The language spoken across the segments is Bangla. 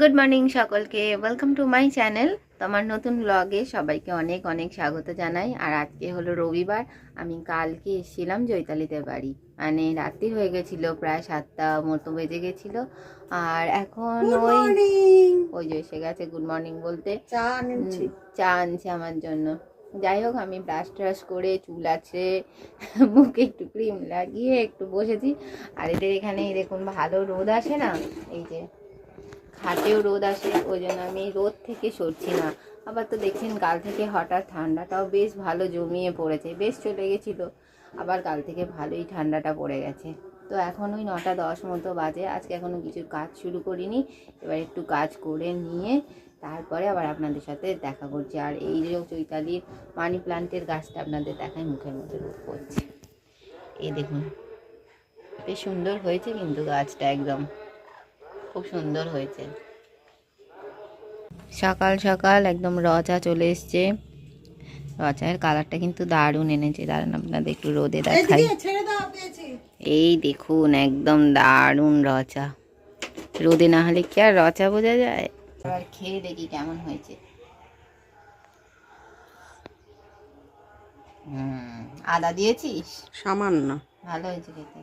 গুড মর্নিং সকলকে ওয়েলকাম টু মাই চ্যানেল তোমার নতুন ব্লগে সবাইকে অনেক অনেক স্বাগত জানাই। আর আজকে হলো রবিবার আমি কালকে এসেছিলাম জৈতালিদের বাড়ি। মানে রাত্রি হয়ে গেছিল প্রায় সাতটা মতো বেজে গেছিল। আর এখন ওই ওই যে এসে গেছে গুড মর্নিং বলতে। চা আনছে। আমার জন্য। যাই হোক আমি ব্রাশ ট্রাশ করে চুল আছে মুখে একটু ক্রিম লাগিয়ে একটু বসেছি। আর এদের এখানে দেখুন ভালো রোদ আসে না? এই যে খাটেও রোদ আসে ওই জন্য আমি রোদ থেকে সরছি না। আবার তো দেখছেন কাল থেকে হঠাৎ ঠান্ডাটাও বেশ ভালো জমিয়ে পড়েছে, বেশ চলে গেছিল। আবার কাল থেকে ভালোই ঠান্ডাটা পড়ে গেছে। তো এখন ওই নটা দশ মতো বাজে, আজকে এখনও কিছু কাজ শুরু করিনি। এবার একটু কাজ করে নিয়ে তারপরে আবার আপনাদের সাথে দেখা করছি। আর এই যে চৈতালির মানি প্লান্টের গাছটা আপনাদের দেখায় মুখের মধ্যে রূপ করছে এই দেখুন, বেশ সুন্দর হয়েছে কিন্তু গাছটা একদম। খুব সুন্দর হয়েছে। সকাল সকাল একদম রচা চলে এসছে। রচায়ের কালারটা কিন্তু দারুণ এনেছে। দারুণ আপনাদের একটু রোদে দেখাই। এই দেখুন একদম দারুণ রচা রোদে না হলে কি আর রচা বোঝা যায়? এবার খেয়ে দেখি কেমন হয়েছে। হুম আদা দিয়েছিস? সামান্য। ভালো হয়েছে খেতে।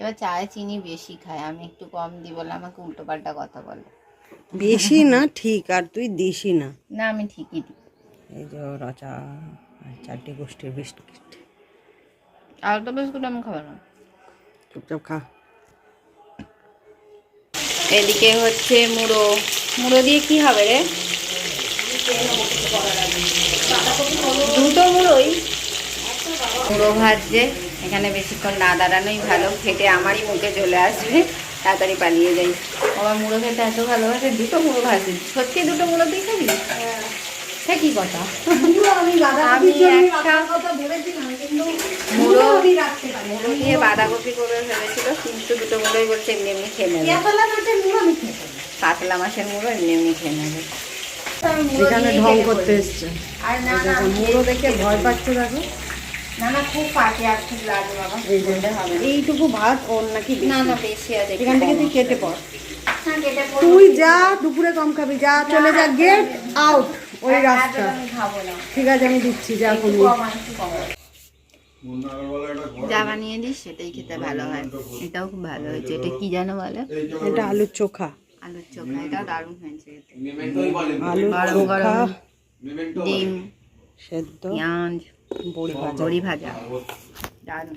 এবার চায়ে চিনি বেশি খায় আমি একটু কম দিই বলে আমাকে উল্টো পাল্টা কথা বলে। বেশি না ঠিক আর তুই দিসই না। না আমি ঠিকই দিই এই যে রচা চারটে গোষ্ঠীর বিস্কিট। আর তো বিস্কুট আমি খাব না। চুপচাপ খা। এদিকে হচ্ছে মুড়ো। মুড়ো দিয়ে কি হবে রে? দুটো মুড়োই। মুড়ো ভাজছে। এখানে বেশিক্ষণ না দাঁড়ানোই ভালো খেটে আমারই মুখে চলে আসবে। তাড়াতাড়ি পালিয়ে যাই। আমার মুড়ো খেতে এত ভালোবাসে দুটো মুড়ো ভাজছে সত্যি দুটো মুড়ো দিয়ে খাবি? সে কি কথা? আমি একটা মুড়ো মুড়ো দিয়ে বাঁধাকপি করে ফেলেছিল কিন্তু দুটো মুড়োই বলছে এমনি এমনি খেয়ে নেবে। কাতলা মাছের মুড়ো এমনি এমনি খেয়ে নেবে। এখানে ঢং করতে এসছে। আর না না মুড়ো দেখে ভয় পাচ্ছে দেখো। না না খুব পাকে আর খুব লাগে বাবা। এই হবে এইটুকু ভাত ওর নাকি। না না বেশি আছে এখান থেকে তুই। কেটে পড়। হ্যাঁ। তুই যা দুপুরে কম খাবি যা চলে যা গেট আউট ওই রাস্তা। এত আমি খাব না। ঠিক আছে আমি দিচ্ছি যা কম। যা বানিয়ে দিস সেটাই খেতে ভালো হয়। এটাও খুব ভালো হয়েছে। এটা কি জানো বলে? এটা আলুর চোখা। আলুর চোখা এটাও দারুণ হয়েছে। আলুর গরম গরম। ডিম সেদ্ধ। পেঁয়াজ বড়ি ভাজা। দারুণ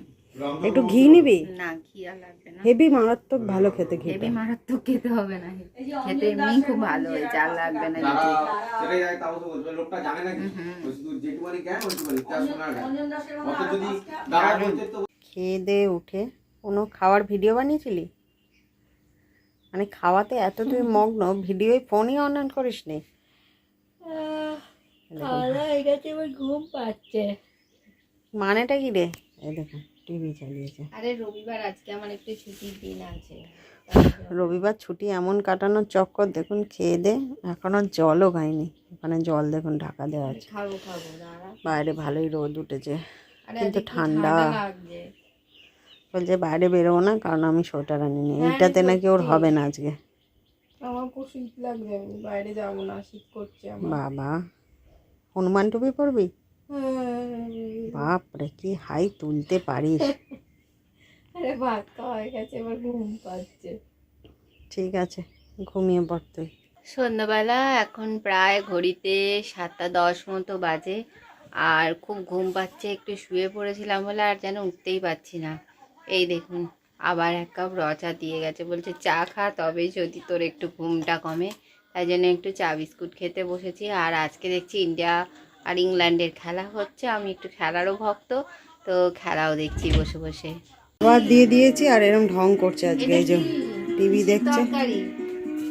একটু ঘি নিবি? না ঘি আর লাগবে না। হেভি মারাত্মক ভালো খেতে হেভি মারাত্মক খেতে হবে না। খেতে এমনি খুব ভালো হয়েছে আর লাগবে না কিছু যায় তাও তো বলবে লোকটা জানে শুধু শোনার অত যদি দাঁড়া বলতে তো খেয়ে দিয়ে উঠে। কোনো খাওয়ার ভিডিও বানিয়েছিলি? মানে খাওয়াতে এত তুই মগ্ন ভিডিওই ফোনই অন করিস নি ঘুম পাচ্ছে। মানেটা কি রে? এই দেখুন টিভি চালিয়েছে। আরে রবিবার আজকে আমার একটু ছুটির দিন আছে। রবিবার ছুটি এমন কাটানোর চক্কর দেখুন খেয়ে দে এখনও জলও খাইনি। ওখানে জল দেখুন ঢাকা দেওয়া আছে। খাব খাব বাইরে ভালোই রোদ উঠেছে কিন্তু ঠান্ডা। বলছে বাইরে বেরোবো না কারণ আমি সোয়েটার আনিনি। এইটাতে নাকি ওর হবে না আজকে। আমার খুব শীত লাগবে আমি বাইরে যাব না শীত করছে বাবা। হনুমান টুপি পরবি বাপরে কি হাই তুলতে পারিস। আরে ভাত খাওয়া হয়ে গেছে এবার ঘুম পাচ্ছে। ঠিক আছে ঘুমিয়ে পড় তুই। সন্ধ্যাবেলা এখন প্রায় ঘড়িতে সাতটা দশ মতো বাজে আর খুব ঘুম পাচ্ছে একটু শুয়ে পড়েছিলাম বলে আর যেন উঠতেই পারছি না। এই দেখুন আবার এক কাপ রচা দিয়ে গেছে বলছে চা খা তবে যদি তোর একটু ঘুমটা কমে। তাই জন্য একটু চা বিস্কুট খেতে বসেছি। আর আজকে দেখছি ইন্ডিয়া আর ইংল্যান্ডের খেলা হচ্ছে। আমি একটু খেলারও ভক্ত তো খেলাও দেখছি বসে বসে। আবার দিয়ে দিয়েছি আর এরম ঢং করছে আজকে। এই যে টিভি দেখছে।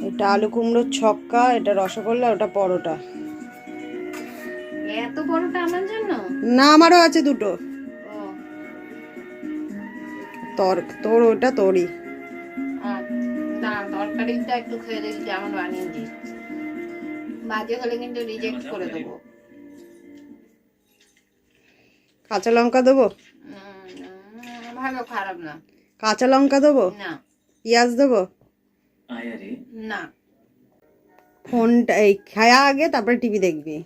এটা আলু কুমড়োর ছক্কা এটা রসগোল্লা ওটা পরোটা। এত বড়টা আমার জন্য? না আমারও আছে দুটো। তোর তোর ওটা তোরই। তরকারিটা একটু খেয়ে দেখি কেমন বানিয়ে দিই। বাজে হলে কিন্তু রিজেক্ট করে দেবো। কাঁচা লঙ্কা দেবো? ভালো খারাপ না। কাঁচা লঙ্কা দেবো? না। পেঁয়াজ দেবো? না। ফোনটা এই খায়া আগে তারপরে টিভি দেখবি।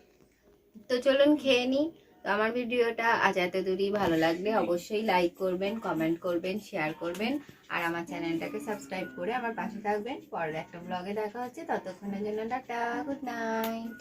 তো চলুন খেয়ে নিই। তো আমার ভিডিওটা আজ এত দূরই ভালো লাগলে অবশ্যই লাইক করবেন কমেন্ট করবেন শেয়ার করবেন, আর আমার চ্যানেলটাকে সাবস্ক্রাইব করে আমার পাশে থাকবেন। পরের একটা ব্লগে দেখা হচ্ছে। ততক্ষণের জন্য টাটা গুড নাইট